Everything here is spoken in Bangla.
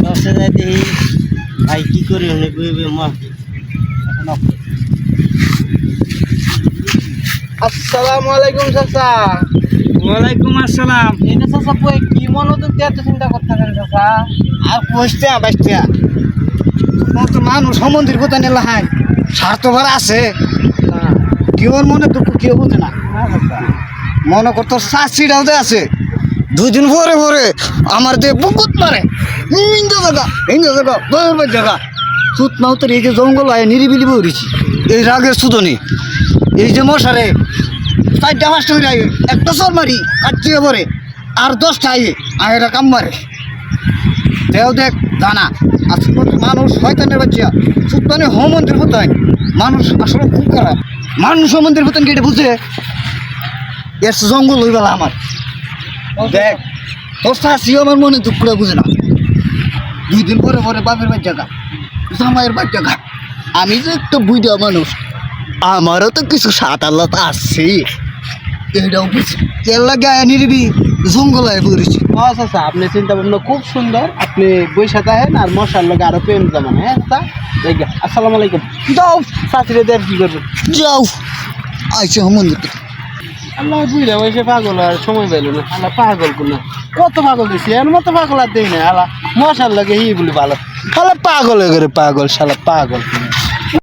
সস্তা যায় ভাই কী করি হলে বুঝবে আসসালামু আলাইকুম চাচা। ওয়ালাইকুম আসসালাম। এটা চাচা কি মনে হতো চিন্তা করতে পারেন চাচা? আর কইস্তা বাইস্তা তো মানুষ সম্বন্ধের কথা নিলে হাই স্বার্থভার আছে। হ্যাঁ। কেউর মনে দুঃখ কেউ বোঝে না। মনে করতো শাস্তিটাও যে আছে। দুদিন পরে পরে আমার দিয়ে বুকুত মারে। ইন্দো জায়গা ইন্দো জায়গা বরবার জায়গা। সুত তোর এই যে জঙ্গল হয় নিরিবিলি বইছি এই রাগের সুদনি। এই যে মশারে, চারটা, পাঁচটা হয়ে আগে একটা সর মারি কাটছে পরে। আর দশটা আইয়ে আগেটা কাম মারে। দেও দেখ আজকে কত মানুষ, শয়তানের বাচ্চা। সুতানে হোমন্দির হতায় মানুষ আসলে খুব খারাপ মানুষ হোমন্দির হতেন এটা বুঝে? এর জঙ্গল হয়ে গেল আমার। দেখ তোর আমার মনে দুঃখ করে বুঝে না। দুই দিন পরে পরে বাপের বাচ্চা জায়গা জামাইয়ের বাচ্চা জায়গা আমি যে একটা বুঝা মানুষ আমারও তো কিছু সাত আল্লাহ আছে এটাও বুঝি। এর লাগে আয়া নিরিবি জঙ্গল হয়ে পড়েছি। হ্যাঁ চাচা আপনি চিন্তা ভাবনা খুব সুন্দর। আপনি বৈশা থাকেন আর মশার লগে আরও প্রেম জমান হ্যাঁ চাচা দেখি আসসালামু আলাইকুম। যাও চাচিরে দেব কি করবেন যাও আইসে হোমন্দির আল্লাহ বুঝলে বসে পাগল আর সময় পেল না। আল্লাহ পাগল কোন? কত পাগল দিছি? এর মতো পাগল আর দেই না আল্লাহ মশার লাগে হি বলি ভালো শালা পাগল হয়ে গেলে পাগল, শালা পাগল।